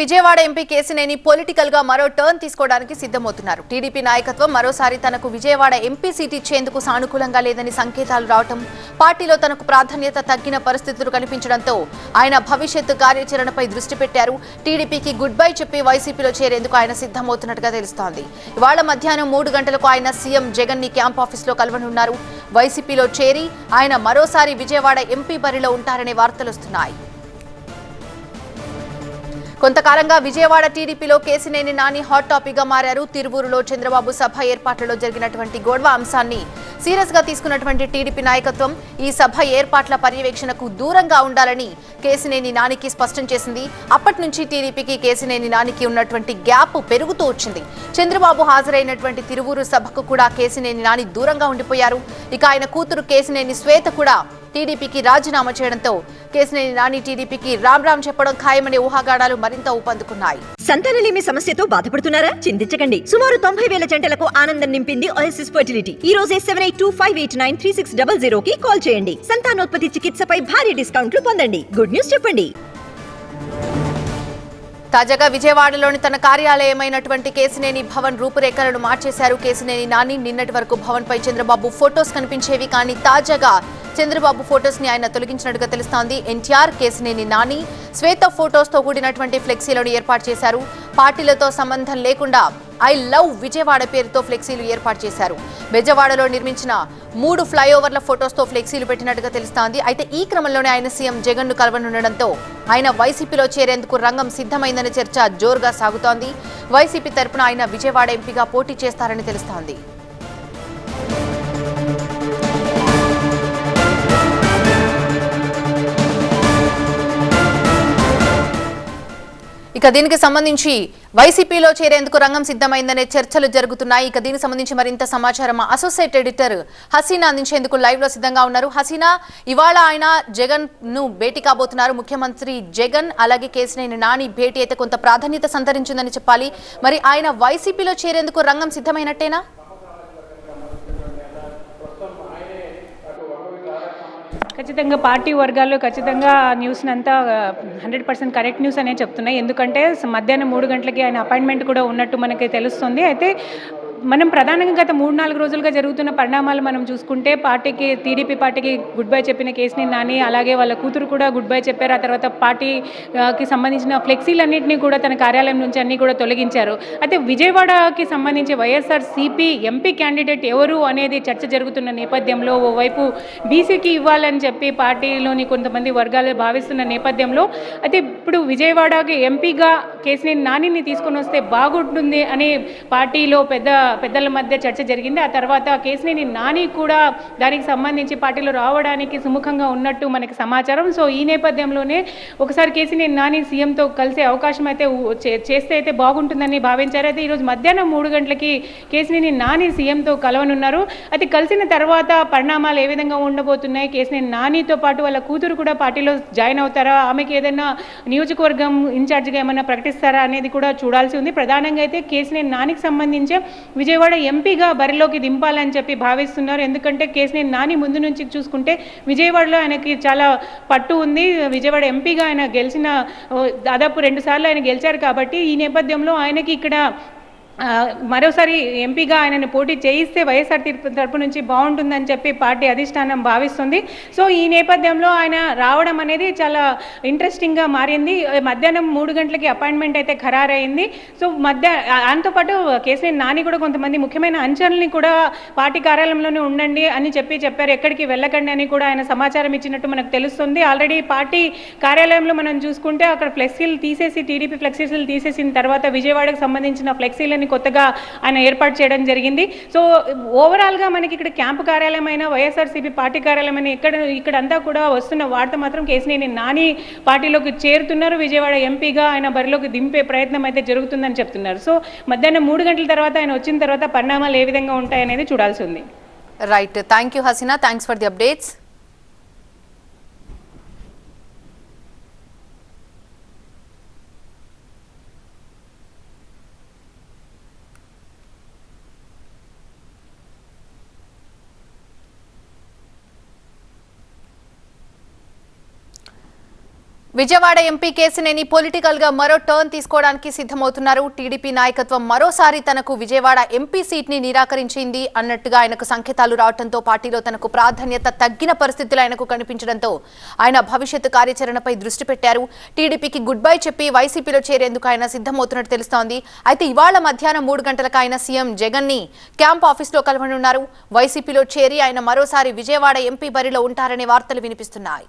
Vijayawada MP Kesineni పొలిటికల్గా మరో turn తీసుకోవడానికి సిద్ధమవుతున్నారు. టీడీపీ నాయకత్వం మరోసారి తనకు విజయవాడ ఎంపీ సీట్ ఇచ్చేందుకు సానుకూలంగా లేదని సంకేతాలు రావటం పార్టీలో తనకు ప్రాధాన్యత తగ్గిన పరిస్థితులు కనిపించడంతో ఆయన భవిష్యత్తు కార్యాచరణపై దృష్టి పెట్టారు. టీడీపీకి గుడ్ బై చెప్పి వైసీపీలో చేరేందుకు ఆయన సిద్ధమవుతున్నట్టుగా తెలుస్తోంది. ఇవాళ మధ్యాహ్నం మూడు గంటలకు ఆయన సీఎం జగన్ని క్యాంప్ ఆఫీస్లో కలవనున్నారు. వైసీపీలో చేరి ఆయన మరోసారి విజయవాడ ఎంపీ బరిలో ఉంటారనే వార్తలు వస్తున్నాయి. కొంతకాలంగా విజయవాడ టీడీపీలో కేసినేని నాని హాట్ టాపిక్గా మారారు. తిరువూరులో చంద్రబాబు సభ ఏర్పాట్లలో జరిగినటువంటి గొడవ అంశాన్ని సీరియస్గా తీసుకున్నటువంటి టీడీపీ నాయకత్వం ఈ సభ ఏర్పాట్ల పర్యవేక్షణకు దూరంగా ఉండాలని కేసినేని నానికి స్పష్టం చేసింది. అప్పటి నుంచి టీడీపీకి కేసినేని నానికి ఉన్నటువంటి గ్యాప్ పెరుగుతూ వచ్చింది. చంద్రబాబు హాజరైనటువంటి తిరువూరు సభకు కూడా కేసినేని నాని దూరంగా ఉండిపోయారు. ఇక ఆయన కూతురు కేసినేని శ్వేత కూడా టీడీపీకి రాజీనామా చేయడంతో కేసినేని నాని టీడీపీకి రామ్ రామ్ చెప్పడం ఖాయమనే ఊహాగాడాలు మరింత ఊపందుకున్నాయి. సంతానలేమి సమస్యతో బాధపడుతున్నారా? చింతించకండి. సుమారు తొంభై వేల జంటలకు ఆనందం నింపింది ఓఎస్ఎస్ ఫర్టిలిటీ. ఈ రోజే seven eight two five eight nine three six double zero కి కాల్ చేయండి. సంతానోత్పత్తి చికిత్సపై భారీ డిస్కౌంట్లు పొందండి. గుడ్ న్యూస్ చెప్పండి. తాజాగా విజయవాడలోని తన కార్యాలయమైనటువంటి కేసినేని భవన్ రూపురేఖలను మార్చేశారు. కేసినేని నాని నిన్నటి వరకు భవన్ పై చంద్రబాబు ఫొటోస్ కనిపించేవి కానీ తాజాగా చంద్రబాబు ఫొటోస్ని ఆయన తొలగించినట్టుగా తెలుస్తోంది. ఎన్టీఆర్ కేసినేని నాని శ్వేత ఫొటోస్తో కూడినటువంటి ఫ్లెక్సీలను ఏర్పాటు చేశారు. పార్టీలతో సంబంధం లేకుండా ఐ లవ్ విజయవాడ పేరుతో ఫ్లెక్సీలు ఏర్పాటు చేశారు. బెజవాడలో నిర్మించిన మూడు ఫ్లైఓవర్ల ఫొటోస్తో ఫ్లెక్సీలు పెట్టినట్టుగా తెలుస్తోంది. అయితే ఈ క్రమంలోనే ఆయన సీఎం జగన్ను కలవనుండడంతో ఆయన వైసీపీలో చేరేందుకు రంగం సిద్ధమైందనే చర్చ జోరుగా సాగుతోంది. వైసీపీ తరపున ఆయన విజయవాడ ఎంపీగా పోటీ చేస్తారని తెలుస్తోంది. ఇక దీనికి సంబంధించి వైసీపీలో చేరేందుకు రంగం సిద్ధమైందనే చర్చలు జరుగుతున్నాయి. ఇక దీనికి సంబంధించి మరింత సమాచారం అసోసియేట్ ఎడిటర్ హసీనా అందించేందుకు లైవ్లో సిద్ధంగా ఉన్నారు. హసీనా ఇవాళ ఆయన జగన్ను భేటీ కాబోతున్నారు. ముఖ్యమంత్రి జగన్ అలాగే కేసినేని నాని భేటీ అయితే కొంత ప్రాధాన్యత సంతరించిందని చెప్పాలి. మరి ఆయన వైసీపీలో చేరేందుకు రంగం సిద్ధమైనట్టేనా? ఖచ్చితంగా పార్టీ వర్గాల్లో ఖచ్చితంగా న్యూస్ని అంతా హండ్రెడ్ పర్సెంట్ కరెక్ట్ న్యూస్ అనే చెప్తున్నాయి. ఎందుకంటే మధ్యాహ్నం మూడు గంటలకి ఆయన అపాయింట్మెంట్ కూడా ఉన్నట్టు మనకి తెలుస్తుంది. అయితే మనం ప్రధానంగా గత మూడు నాలుగు రోజులుగా జరుగుతున్న పరిణామాలు మనం చూసుకుంటే పార్టీకి టీడీపీ పార్టీకి గుడ్ బై చెప్పిన కేసుని నాని అలాగే వాళ్ళ కూతురు కూడా గుడ్ బై చెప్పారు. ఆ తర్వాత పార్టీకి సంబంధించిన ఫ్లెక్సీలన్నింటినీ కూడా తన కార్యాలయం నుంచి అన్నీ కూడా తొలగించారు. అయితే విజయవాడకి సంబంధించి వైఎస్ఆర్ సిపి ఎంపీ క్యాండిడేట్ ఎవరు అనేది చర్చ జరుగుతున్న నేపథ్యంలో ఓవైపు బీసీకి ఇవ్వాలని చెప్పి పార్టీలోని కొంతమంది వర్గాలు భావిస్తున్న నేపథ్యంలో అయితే ఇప్పుడు విజయవాడకి ఎంపీగా కేసుని నానిని తీసుకొని వస్తే బాగుంటుంది అని పార్టీలో పెద్ద పెద్దల మధ్య చర్చ జరిగింది. ఆ తర్వాత కేసినేని నాని కూడా దానికి సంబంధించి పార్టీలో రావడానికి సుముఖంగా ఉన్నట్టు మనకి సమాచారం. సో ఈ నేపథ్యంలోనే ఒకసారి కేసినేని నాని సీఎంతో కలిసే అవకాశం అయితే చేస్తే అయితే బాగుంటుందని భావించారు. అయితే ఈరోజు మధ్యాహ్నం మూడు గంటలకి కేసినేని నాని సీఎంతో కలవనున్నారు. అయితే కలిసిన తర్వాత పరిణామాలు ఏ విధంగా ఉండబోతున్నాయి? కేసినేని నానితో పాటు వాళ్ళ కూతురు కూడా పార్టీలో జాయిన్ అవుతారా? ఆమెకి ఏదైనా నియోజకవర్గం ఇన్ఛార్జిగా ఏమైనా ప్రకటిస్తారా అనేది కూడా చూడాల్సి ఉంది. ప్రధానంగా అయితే కేసినేని నానికి సంబంధించి విజయవాడ ఎంపీగా బరిలోకి దింపాలని చెప్పి భావిస్తున్నారు. ఎందుకంటే కేసినేని నాని ముందు నుంచి చూసుకుంటే విజయవాడలో ఆయనకి చాలా పట్టు ఉంది. విజయవాడ ఎంపీగా ఆయన గెలిచిన దాదాపు రెండు సార్లు ఆయన గెలిచారు కాబట్టి ఈ నేపథ్యంలో ఆయనకి ఇక్కడ మరోసారి ఎంపీగా ఆయనను పోటీ చేయిస్తే వైఎస్ఆర్ తీర్పు తరపు నుంచి బాగుంటుందని చెప్పి పార్టీ అధిష్టానం భావిస్తుంది. సో ఈ నేపథ్యంలో ఆయన రావడం అనేది చాలా ఇంట్రెస్టింగ్గా మారింది. మధ్యాహ్నం మూడు గంటలకి అపాయింట్మెంట్ అయితే ఖరారైంది. సో మధ్య దాంతోపాటు కేసీఆర్ నాని కూడా కొంతమంది ముఖ్యమైన అంచనల్ని కూడా పార్టీ కార్యాలయంలోనే ఉండండి అని చెప్పి చెప్పారు. ఎక్కడికి వెళ్ళకండి అని కూడా ఆయన సమాచారం ఇచ్చినట్టు మనకు తెలుస్తుంది. ఆల్రెడీ పార్టీ కార్యాలయంలో మనం చూసుకుంటే అక్కడ ఫ్లెక్సీలు తీసేసి టీడీపీ ఫ్లెక్సీలు తీసేసిన తర్వాత విజయవాడకు సంబంధించిన ఫ్లెక్సీలని కొత్తగా ఆయన ఏర్పాటు చేయడం జరిగింది. సో ఓవరాల్గా మనకి ఇక్కడ క్యాంపు కార్యాలయం అయినా వైఎస్ఆర్సీపీ పార్టీ కార్యాలయం అయినా ఇక్కడ ఇక్కడంతా కూడా వస్తున్న వార్త మాత్రం కేసినేని నాని పార్టీలోకి చేరుతున్నారు. విజయవాడ ఎంపీగా ఆయన బరిలోకి దింపే ప్రయత్నం అయితే జరుగుతుందని చెప్తున్నారు. సో మధ్యాహ్నం మూడు గంటల తర్వాత ఆయన వచ్చిన తర్వాత పరిణామాలు ఏ విధంగా ఉంటాయనేది చూడాల్సి ఉంది. Right thank you Haseena thanks for the updates Vijayawada MP Kesineni పొలిటికల్గా మరో టర్న్ తీసుకోవడానికి సిద్ధమవుతున్నారు. టీడీపీ నాయకత్వం మరోసారి తనకు విజయవాడ ఎంపీ సీట్ని నిరాకరించింది అన్నట్టుగా ఆయనకు సంకేతాలు రావడంతో పార్టీలో తనకు ప్రాధాన్యత తగ్గిన పరిస్థితులు ఆయనకు కనిపించడంతో ఆయన భవిష్యత్తు కార్యాచరణపై దృష్టి పెట్టారు. టీడీపీకి గుడ్ బై చెప్పి వైసీపీలో చేరేందుకు ఆయన సిద్ధమవుతున్నట్టు తెలుస్తోంది. అయితే ఇవాళ మధ్యాహ్నం మూడు గంటలకు ఆయన సీఎం జగన్ని క్యాంప్ ఆఫీస్లో కలవనున్నారు. వైసీపీలో చేరి ఆయన మరోసారి విజయవాడ ఎంపీ బరిలో ఉంటారనే వార్తలు వినిపిస్తున్నాయి.